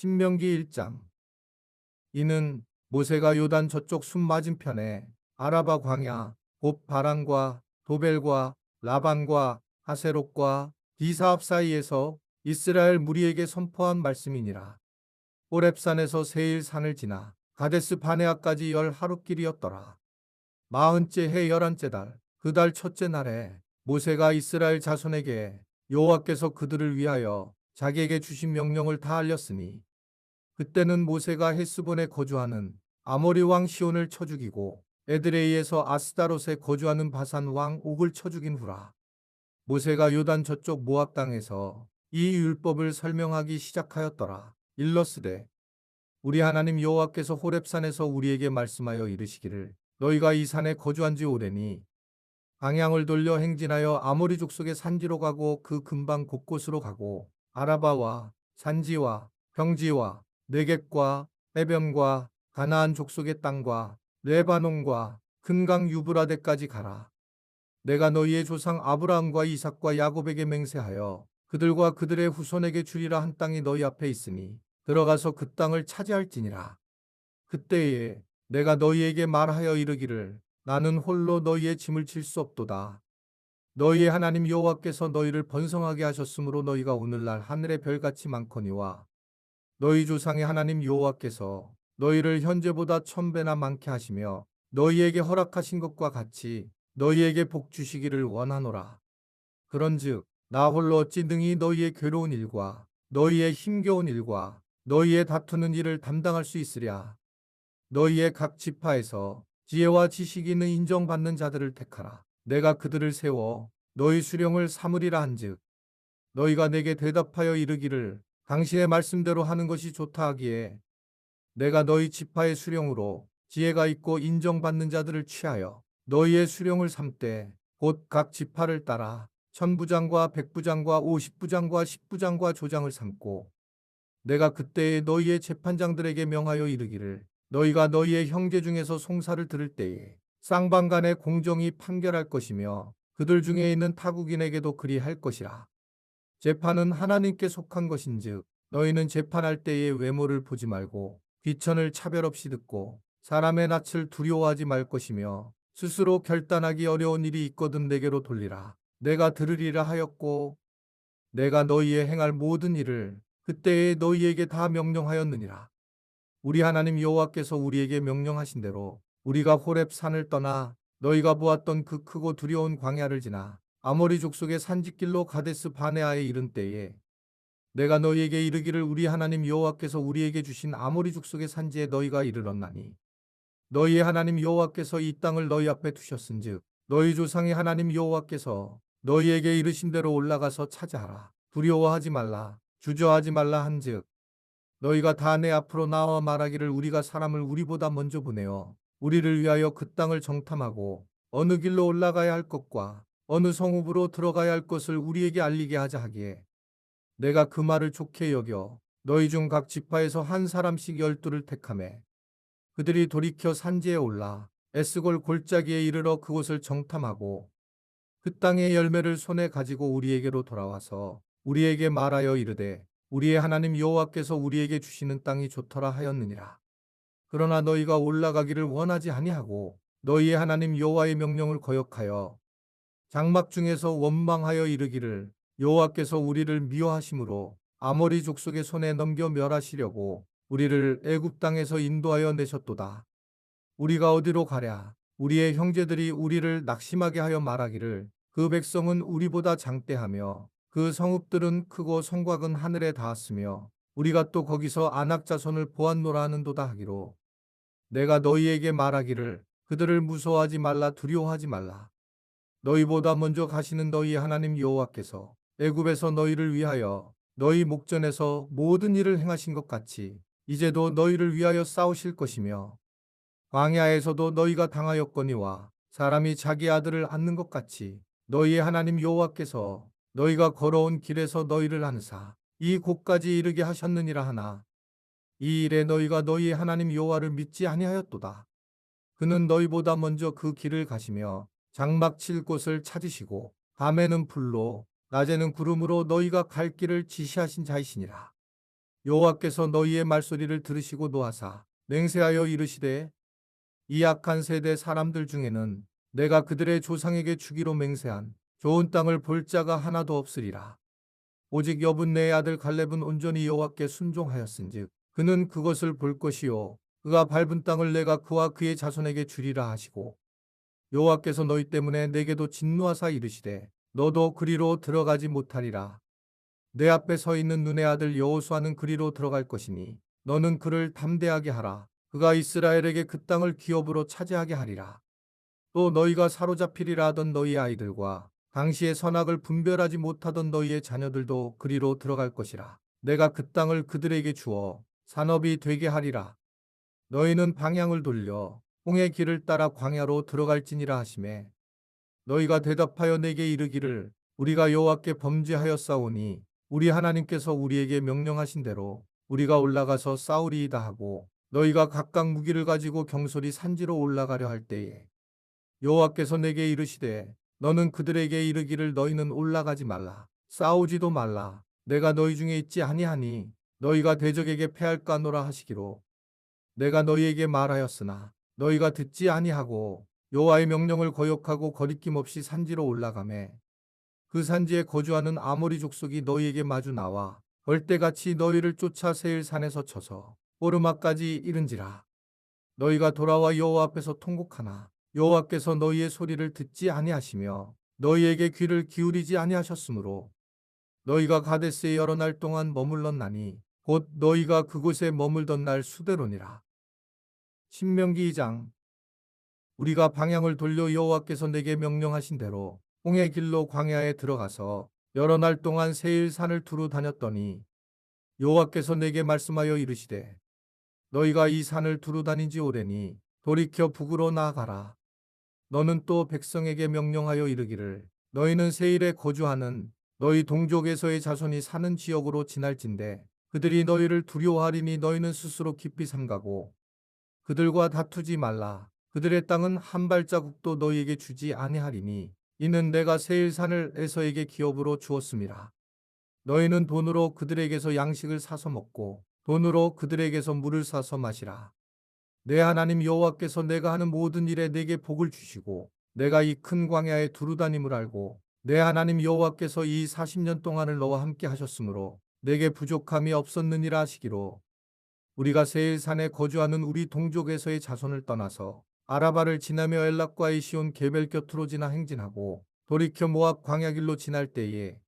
신명기 1장 이는 모세가 요단 저쪽 숨 맞은편에 아라바 광야 곧 바란과 도벨과 라반과 하세롯과 디사합 사이에서 이스라엘 무리에게 선포한 말씀이니라. 호렙산에서 세일 산을 지나 가데스 바네아까지 열 하루길이었더라. 마흔째 해 열한째 달 그 달 첫째 날에 모세가 이스라엘 자손에게 여호와께서 그들을 위하여 자기에게 주신 명령을 다 알렸으니 그때는 모세가 헬스본에 거주하는 아모리 왕 시온을 쳐 죽이고 에드레이에서 아스다롯에 거주하는 바산 왕 옥을 쳐 죽인 후라. 모세가 요단 저쪽 모압 땅에서 이 율법을 설명하기 시작하였더라. 일러스되 우리 하나님 여호와께서 호렙산에서 우리에게 말씀하여 이르시기를 너희가 이 산에 거주한 지 오래니 방향을 돌려 행진하여 아모리 족속의 산지로 가고 그 근방 곳곳으로 가고 아라바와 산지와 평지와 네겝과 해변과 가나안 족속의 땅과 레바논과 큰강 유브라데까지 가라. 내가 너희의 조상 아브라함과 이삭과 야곱에게 맹세하여 그들과 그들의 후손에게 주리라 한 땅이 너희 앞에 있으니 들어가서 그 땅을 차지할지니라. 그때에 내가 너희에게 말하여 이르기를 나는 홀로 너희의 짐을 질 수 없도다. 너희의 하나님 여호와께서 너희를 번성하게 하셨으므로 너희가 오늘날 하늘의 별같이 많거니와 너희 조상의 하나님 여호와께서 너희를 현재보다 천배나 많게 하시며 너희에게 허락하신 것과 같이 너희에게 복 주시기를 원하노라. 그런즉 나 홀로 어찌 능히 너희의 괴로운 일과 너희의 힘겨운 일과 너희의 다투는 일을 담당할 수 있으랴. 너희의 각 지파에서 지혜와 지식이 있는 인정받는 자들을 택하라. 내가 그들을 세워 너희 수령을 삼으리라 한즉 너희가 내게 대답하여 이르기를 당신의 말씀대로 하는 것이 좋다 하기에 내가 너희 지파의 수령으로 지혜가 있고 인정받는 자들을 취하여 너희의 수령을 삼되 곧 각 지파를 따라 천부장과 백부장과 오십부장과 십부장과 조장을 삼고 내가 그때에 너희의 재판장들에게 명하여 이르기를 너희가 너희의 형제 중에서 송사를 들을 때에 쌍방간의 공정이 판결할 것이며 그들 중에 있는 타국인에게도 그리할 것이라. 재판은 하나님께 속한 것인즉 너희는 재판할 때의 외모를 보지 말고 귀천을 차별 없이 듣고 사람의 낯을 두려워하지 말 것이며 스스로 결단하기 어려운 일이 있거든 내게로 돌리라. 내가 들으리라 하였고 내가 너희의 행할 모든 일을 그때에 너희에게 다 명령하였느니라. 우리 하나님 여호와께서 우리에게 명령하신 대로 우리가 호렙 산을 떠나 너희가 보았던 그 크고 두려운 광야를 지나 아모리 족속의 산지길로 가데스 바네아에 이른 때에 내가 너희에게 이르기를 우리 하나님 여호와께서 우리에게 주신 아모리 족속의 산지에 너희가 이르렀나니. 너희의 하나님 여호와께서 이 땅을 너희 앞에 두셨은즉 너희 조상의 하나님 여호와께서 너희에게 이르신 대로 올라가서 차지하라. 두려워하지 말라. 주저하지 말라 한즉 너희가 다 내 앞으로 나와 말하기를 우리가 사람을 우리보다 먼저 보내어 우리를 위하여 그 땅을 정탐하고 어느 길로 올라가야 할 것과 어느 성읍으로 들어가야 할 것을 우리에게 알리게 하자 하기에 내가 그 말을 좋게 여겨 너희 중 각 지파에서 한 사람씩 열두를 택하매 그들이 돌이켜 산지에 올라 에스골 골짜기에 이르러 그곳을 정탐하고 그 땅의 열매를 손에 가지고 우리에게로 돌아와서 우리에게 말하여 이르되 우리의 하나님 여호와께서 우리에게 주시는 땅이 좋더라 하였느니라. 그러나 너희가 올라가기를 원하지 아니하고 너희의 하나님 여호와의 명령을 거역하여 장막 중에서 원망하여 이르기를 여호와께서 우리를 미워하심으로 아모리 족속의 손에 넘겨 멸하시려고 우리를 애굽 땅에서 인도하여 내셨도다. 우리가 어디로 가랴? 우리의 형제들이 우리를 낙심하게 하여 말하기를 그 백성은 우리보다 장대하며 그 성읍들은 크고 성곽은 하늘에 닿았으며 우리가 또 거기서 안악 자손을 보았노라 하는도다 하기로 내가 너희에게 말하기를 그들을 무서워하지 말라 두려워하지 말라 너희보다 먼저 가시는 너희 하나님 여호와께서 애굽에서 너희를 위하여 너희 목전에서 모든 일을 행하신 것 같이 이제도 너희를 위하여 싸우실 것이며 광야에서도 너희가 당하였거니와 사람이 자기 아들을 안는 것 같이 너희의 하나님 여호와께서 너희가 걸어온 길에서 너희를 안사 이 곳까지 이르게 하셨느니라 하나 이 일에 너희가 너희 하나님 여호와를 믿지 아니하였도다. 그는 너희보다 먼저 그 길을 가시며 장막 칠 곳을 찾으시고 밤에는 불로 낮에는 구름으로 너희가 갈 길을 지시하신 자이시니라. 여호와께서 너희의 말소리를 들으시고 노하사 맹세하여 이르시되 이 악한 세대 사람들 중에는 내가 그들의 조상에게 주기로 맹세한 좋은 땅을 볼 자가 하나도 없으리라. 오직 여분네의 아들 갈렙은 온전히 여호와께 순종하였은즉 그는 그것을 볼 것이요 그가 밟은 땅을 내가 그와 그의 자손에게 주리라 하시고 여호와께서 너희 때문에 내게도 진노하사 이르시되 너도 그리로 들어가지 못하리라. 내 앞에 서 있는 눈의 아들 여호수아는 그리로 들어갈 것이니 너는 그를 담대하게 하라. 그가 이스라엘에게 그 땅을 기업으로 차지하게 하리라. 또 너희가 사로잡히리라 하던 너희 아이들과 당시의 선악을 분별하지 못하던 너희의 자녀들도 그리로 들어갈 것이라. 내가 그 땅을 그들에게 주어 산업이 되게 하리라. 너희는 방향을 돌려 홍의 길을 따라 광야로 들어갈지니라 하심에 너희가 대답하여 내게 이르기를 우리가 여호와께 범죄하였사오니 우리 하나님께서 우리에게 명령하신 대로 우리가 올라가서 싸우리이다 하고 너희가 각각 무기를 가지고 경솔히 산지로 올라가려 할 때에 여호와께서 내게 이르시되 너는 그들에게 이르기를 너희는 올라가지 말라 싸우지도 말라 내가 너희 중에 있지 아니하니 너희가 대적에게 패할까노라 하시기로 내가 너희에게 말하였으나 너희가 듣지 아니하고 여호와의 명령을 거역하고 거리낌 없이 산지로 올라가매 그 산지에 거주하는 아모리 족속이 너희에게 마주 나와 벌떼같이 너희를 쫓아 세일 산에서 쳐서 오르막까지 이른지라. 너희가 돌아와 여호와 앞에서 통곡하나 여호와께서 너희의 소리를 듣지 아니하시며 너희에게 귀를 기울이지 아니하셨으므로. 너희가 가데스에 여러 날 동안 머물렀나니 곧 너희가 그곳에 머물던 날 수대로니라. 신명기 2장 우리가 방향을 돌려 여호와께서 내게 명령하신 대로 홍해 길로 광야에 들어가서 여러 날 동안 세일 산을 두루 다녔더니 여호와께서 내게 말씀하여 이르시되 너희가 이 산을 두루 다닌 지 오래니 돌이켜 북으로 나아가라. 너는 또 백성에게 명령하여 이르기를 너희는 세일에 거주하는 너희 동족에서의 자손이 사는 지역으로 지날진대 그들이 너희를 두려워하리니 너희는 스스로 깊이 삼가고 그들과 다투지 말라. 그들의 땅은 한 발자국도 너희에게 주지 아니하리니 이는 내가 세일산을 에서에게 기업으로 주었음이라. 너희는 돈으로 그들에게서 양식을 사서 먹고 돈으로 그들에게서 물을 사서 마시라. 내 하나님 여호와께서 내가 하는 모든 일에 내게 복을 주시고 내가 이 큰 광야에 두루 다님을 알고 내 하나님 여호와께서 이 40년 동안을 너와 함께 하셨으므로 내게 부족함이 없었느니라 하시기로 우리가 세일산에 거주하는 우리 동족에서의 자손을 떠나서 아라바를 지나며 엘락과 이시온 게벨 곁으로 지나 행진하고 돌이켜 모압 광야길로 지날 때에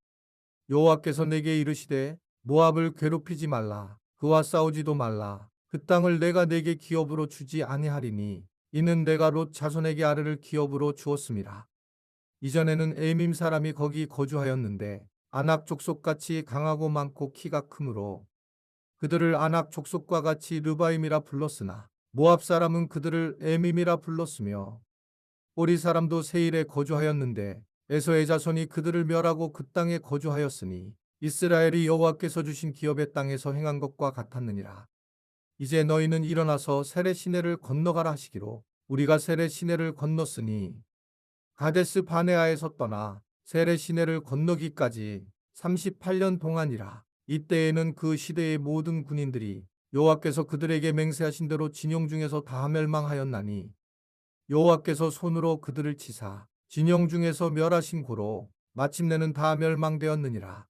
여호와께서 내게 이르시되 모압을 괴롭히지 말라 그와 싸우지도 말라 그 땅을 내가 내게 기업으로 주지 아니하리니 이는 내가 롯 자손에게 아르를 기업으로 주었습니다. 이전에는 에밈 사람이 거기 거주하였는데 아낙 족속같이 강하고 많고 키가 크므로 그들을 아낙 족속과 같이 르바임이라 불렀으나 모압 사람은 그들을 에밈이라 불렀으며 오리 사람도 세일에 거주하였는데 에서의 자손이 그들을 멸하고 그 땅에 거주하였으니 이스라엘이 여호와께서 주신 기업의 땅에서 행한 것과 같았느니라. 이제 너희는 일어나서 세례 시내를 건너가라 하시기로 우리가 세례 시내를 건넜으니 가데스 바네아에서 떠나 세례 시내를 건너기까지 38년 동안이라. 이때에는 그 시대의 모든 군인들이 여호와께서 그들에게 맹세하신 대로 진영 중에서 다 멸망하였나니 여호와께서 손으로 그들을 치사 진영 중에서 멸하신 고로 마침내는 다 멸망되었느니라.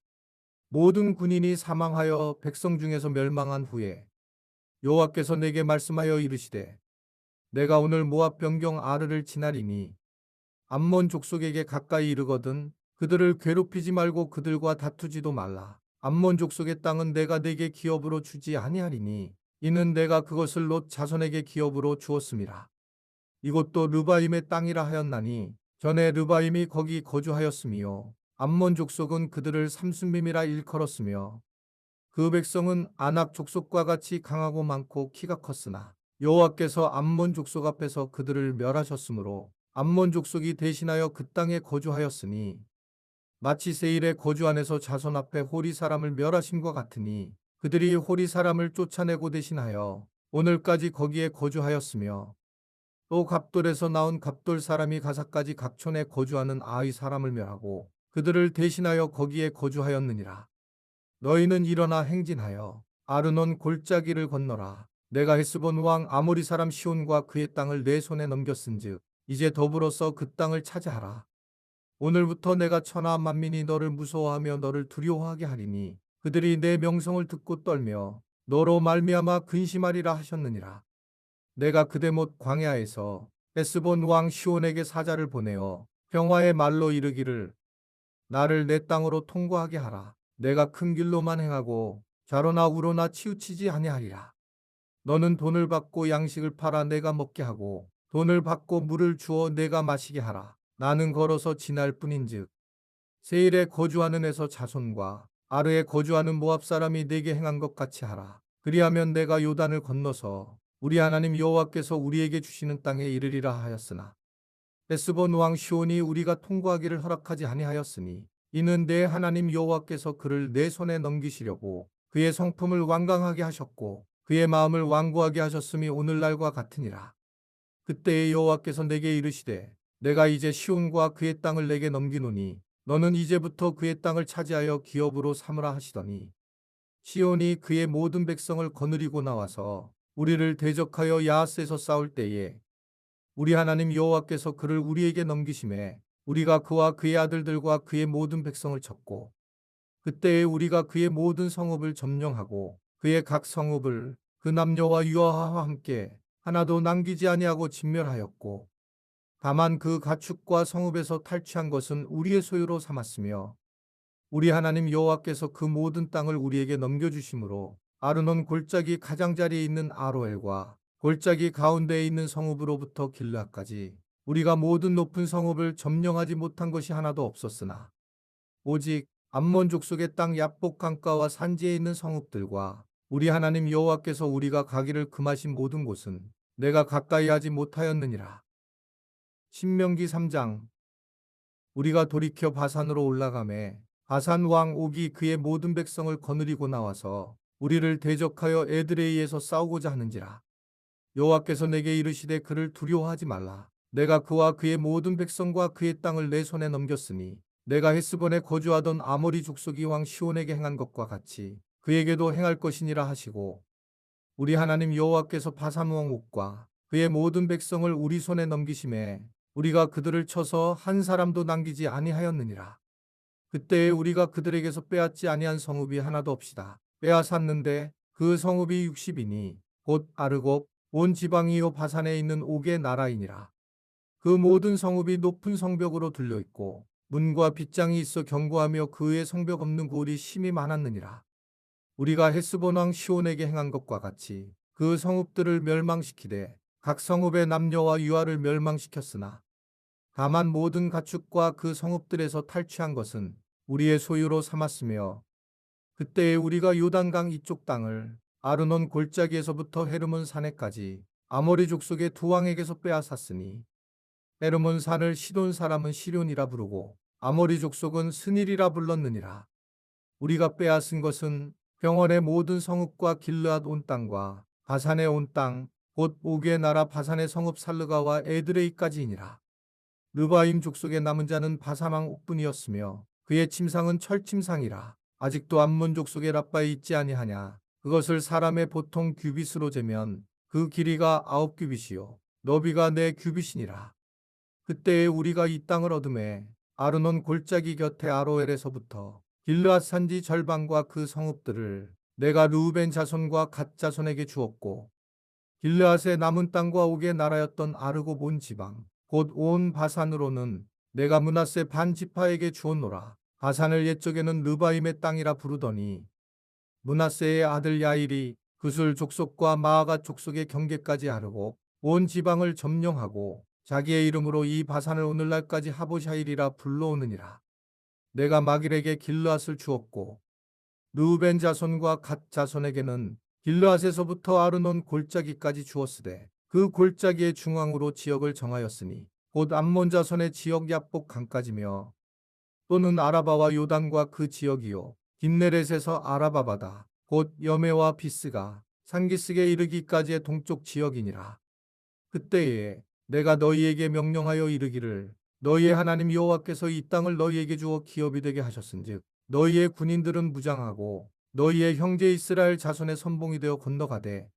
모든 군인이 사망하여 백성 중에서 멸망한 후에 여호와께서 내게 말씀하여 이르시되 내가 오늘 모압 변경 아르를 지나리니 암몬 족속에게 가까이 이르거든 그들을 괴롭히지 말고 그들과 다투지도 말라. 암몬 족속의 땅은 내가 내게 기업으로 주지 아니하리니 이는 내가 그것을 롯 자손에게 기업으로 주었음이라. 이곳도 르바임의 땅이라 하였나니 전에 르바임이 거기 거주하였으며 암몬 족속은 그들을 삼순밈이라 일컬었으며 그 백성은 아낙 족속과 같이 강하고 많고 키가 컸으나 여호와께서 암몬 족속 앞에서 그들을 멸하셨으므로 암몬 족속이 대신하여 그 땅에 거주하였으니 마치 세일의 거주 안에서 자손 앞에 호리 사람을 멸하심과 같으니 그들이 호리 사람을 쫓아내고 대신하여 오늘까지 거기에 거주하였으며 또 갑돌에서 나온 갑돌 사람이 가사까지 각촌에 거주하는 아이 사람을 멸하고 그들을 대신하여 거기에 거주하였느니라. 너희는 일어나 행진하여 아르논 골짜기를 건너라. 내가 헤스본 왕 아모리 사람 시온과 그의 땅을 내 손에 넘겼은즉 이제 더불어서 그 땅을 차지하라. 오늘부터 내가 천하 만민이 너를 무서워하며 너를 두려워하게 하리니 그들이 내 명성을 듣고 떨며 너로 말미암아 근심하리라 하셨느니라. 내가 그대못 광야에서 에스본 왕 시온에게 사자를 보내어 평화의 말로 이르기를 나를 내 땅으로 통과하게 하라. 내가 큰 길로만 행하고 좌로나 우로나 치우치지 아니하리라. 너는 돈을 받고 양식을 팔아 내가 먹게 하고 돈을 받고 물을 주어 내가 마시게 하라. 나는 걸어서 지날 뿐인즉 세일에 거주하는 에서 자손과 아르에 거주하는 모압 사람이 내게 행한 것 같이 하라. 그리하면 내가 요단을 건너서 우리 하나님 여호와께서 우리에게 주시는 땅에 이르리라 하였으나 에스본 왕 시온이 우리가 통과하기를 허락하지 아니하였으니 이는 내 하나님 여호와께서 그를 내 손에 넘기시려고 그의 성품을 완강하게 하셨고 그의 마음을 완고하게 하셨음이 오늘날과 같으니라. 그때에 여호와께서 내게 이르시되 내가 이제 시온과 그의 땅을 내게 넘기노니 너는 이제부터 그의 땅을 차지하여 기업으로 삼으라 하시더니 시온이 그의 모든 백성을 거느리고 나와서 우리를 대적하여 야하스에서 싸울 때에 우리 하나님 여호와께서 그를 우리에게 넘기심에 우리가 그와 그의 아들들과 그의 모든 백성을 쳤고 그때에 우리가 그의 모든 성읍을 점령하고 그의 각 성읍을 그 남녀와 유아와 함께 하나도 남기지 아니하고 진멸하였고 다만 그 가축과 성읍에서 탈취한 것은 우리의 소유로 삼았으며 우리 하나님 여호와께서 그 모든 땅을 우리에게 넘겨주심으로 아르논 골짜기 가장자리에 있는 아로엘과 골짜기 가운데에 있는 성읍으로부터 길라까지 우리가 모든 높은 성읍을 점령하지 못한 것이 하나도 없었으나 오직 암몬 족속의 땅 야복 강가와 산지에 있는 성읍들과 우리 하나님 여호와께서 우리가 가기를 금하신 모든 곳은 내가 가까이 하지 못하였느니라. 신명기 3장 우리가 돌이켜 바산으로 올라가매 바산 왕 옥이 그의 모든 백성을 거느리고 나와서 우리를 대적하여 에드레이에서 싸우고자 하는지라. 여호와께서 내게 이르시되 그를 두려워하지 말라. 내가 그와 그의 모든 백성과 그의 땅을 내 손에 넘겼으니 내가 헤스본에 거주하던 아모리 족속이 왕 시온에게 행한 것과 같이 그에게도 행할 것이니라 하시고 우리 하나님 여호와께서 바산 왕 옥과 그의 모든 백성을 우리 손에 넘기심에 우리가 그들을 쳐서 한 사람도 남기지 아니하였느니라. 그때에 우리가 그들에게서 빼앗지 아니한 성읍이 하나도 없이다. 빼앗았는데 그 성읍이 60이니 곧 아르곱 온 지방이요 바산에 있는 옥의 나라이니라. 그 모든 성읍이 높은 성벽으로 들려 있고 문과 빗장이 있어 견고하며 그의 성벽 없는 고을이 심히 많았느니라. 우리가 헤스본 왕 시온에게 행한 것과 같이 그 성읍들을 멸망시키되 각 성읍의 남녀와 유아를 멸망시켰으나 다만 모든 가축과 그 성읍들에서 탈취한 것은 우리의 소유로 삼았으며 그때에 우리가 요단강 이쪽 땅을 아르논 골짜기에서부터 헤르몬 산에까지 아모리 족속의 두 왕에게서 빼앗았으니 헤르몬 산을 시돈 사람은 시련이라 부르고 아모리 족속은 스닐이라 불렀느니라. 우리가 빼앗은 것은 병원의 모든 성읍과 길르앗 온 땅과 바산의 온 땅, 곧 옥의 나라 바산의 성읍 살르가와 에드레이까지이니라. 르바임 족속의 남은 자는 바사망 옥분이었으며 그의 침상은 철침상이라. 아직도 암몬 족속의 라빠에 있지 아니하냐. 그것을 사람의 보통 규빗으로 재면 그 길이가 아홉 규빗이요. 너비가 네 규빗이니라. 그때에 우리가 이 땅을 얻음에 아르논 골짜기 곁에 아로엘에서부터 길르앗 산지 절반과 그 성읍들을 내가 루벤 자손과 갓 자손에게 주었고 길르앗의 남은 땅과 옥의 나라였던 아르고 본 지방 곧 온 바산으로는 내가 문하세 반 지파에게 주었노라. 바산을 옛적에는 르바임의 땅이라 부르더니 문하세의 아들 야일이 그술 족속과 마아가 족속의 경계까지 하르고 온 지방을 점령하고 자기의 이름으로 이 바산을 오늘날까지 하보샤일이라 불러오느니라. 내가 마길에게 길르앗을 주었고 르우벤 자손과 갓 자손에게는 길르앗에서부터 아르논 골짜기까지 주었으되 그 골짜기의 중앙으로 지역을 정하였으니 곧 암몬 자손의 지역 야복 강까지며 또는 아라바와 요단과 그 지역이요 김네렛에서 아라바 바다 곧 여메와 비스가 산기슭에 이르기까지의 동쪽 지역이니라. 그때에 내가 너희에게 명령하여 이르기를 너희의 하나님 여호와께서 이 땅을 너희에게 주어 기업이 되게 하셨은즉 너희의 군인들은 무장하고 너희의 형제 이스라엘 자손의 선봉이 되어 건너가되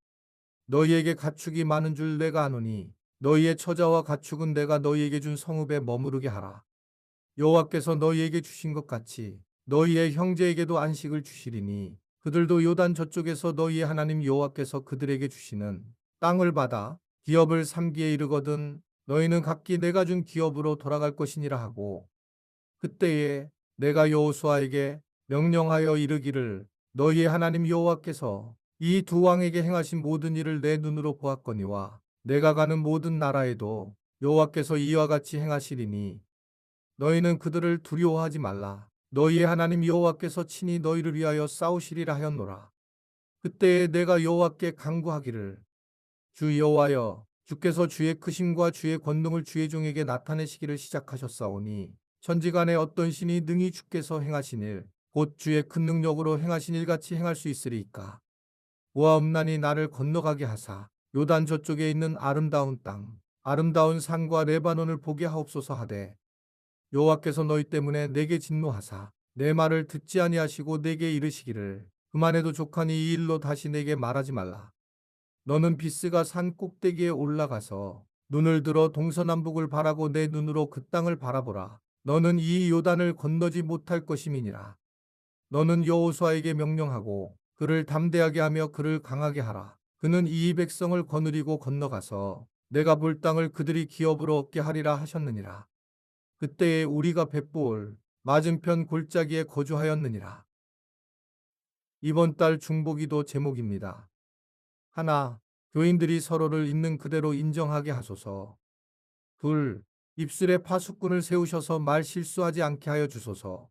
너희에게 가축이 많은 줄 내가 아노니 너희의 처자와 가축은 내가 너희에게 준 성읍에 머무르게 하라. 여호와께서 너희에게 주신 것 같이 너희의 형제에게도 안식을 주시리니 그들도 요단 저쪽에서 너희의 하나님 여호와께서 그들에게 주시는 땅을 받아 기업을 삼기에 이르거든 너희는 각기 내가 준 기업으로 돌아갈 것이니라 하고 그때에 내가 여호수아에게 명령하여 이르기를 너희의 하나님 여호와께서 이 두 왕에게 행하신 모든 일을 내 눈으로 보았거니와 내가 가는 모든 나라에도 여호와께서 이와 같이 행하시리니 너희는 그들을 두려워하지 말라. 너희의 하나님 여호와께서 친히 너희를 위하여 싸우시리라 하였노라. 그때에 내가 여호와께 간구하기를 주 여호와여 주께서 주의 크심과 주의 권능을 주의 종에게 나타내시기를 시작하셨사오니 천지간에 어떤 신이 능히 주께서 행하신 일 곧 주의 큰 능력으로 행하신 일같이 행할 수 있으리이까 보아옵나니 나를 건너가게 하사 요단 저쪽에 있는 아름다운 땅 아름다운 산과 레바논을 보게 하옵소서 하되 여호와께서 너희 때문에 내게 진노하사 내 말을 듣지 아니하시고 내게 이르시기를 그만해도 족하니 이 일로 다시 내게 말하지 말라. 너는 비스가 산 꼭대기에 올라가서 눈을 들어 동서남북을 바라고 내 눈으로 그 땅을 바라보라. 너는 이 요단을 건너지 못할 것임이니라. 너는 여호수아에게 명령하고 그를 담대하게 하며 그를 강하게 하라. 그는 이 백성을 거느리고 건너가서 내가 볼 땅을 그들이 기업으로 얻게 하리라 하셨느니라. 그때에 우리가 벳볼 맞은편 골짜기에 거주하였느니라. 이번 달 중보기도 제목입니다. 하나, 교인들이 서로를 있는 그대로 인정하게 하소서. 둘, 입술에 파수꾼을 세우셔서 말 실수하지 않게 하여 주소서.